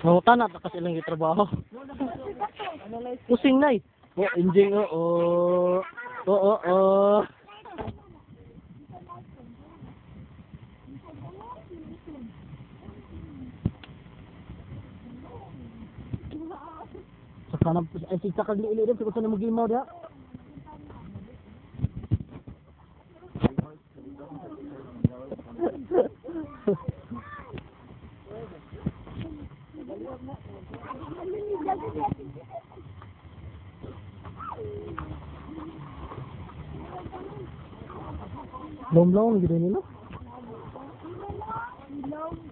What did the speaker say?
Nangutan na kasi ilang gitrabaho. Pusing na eh. Oh, enjing oh. Oh, oh, oh. oh. Sana ay sikta kag ni ilim siguro sana mo gimaw da. Lom-lom gitu ni no? Lom-lom.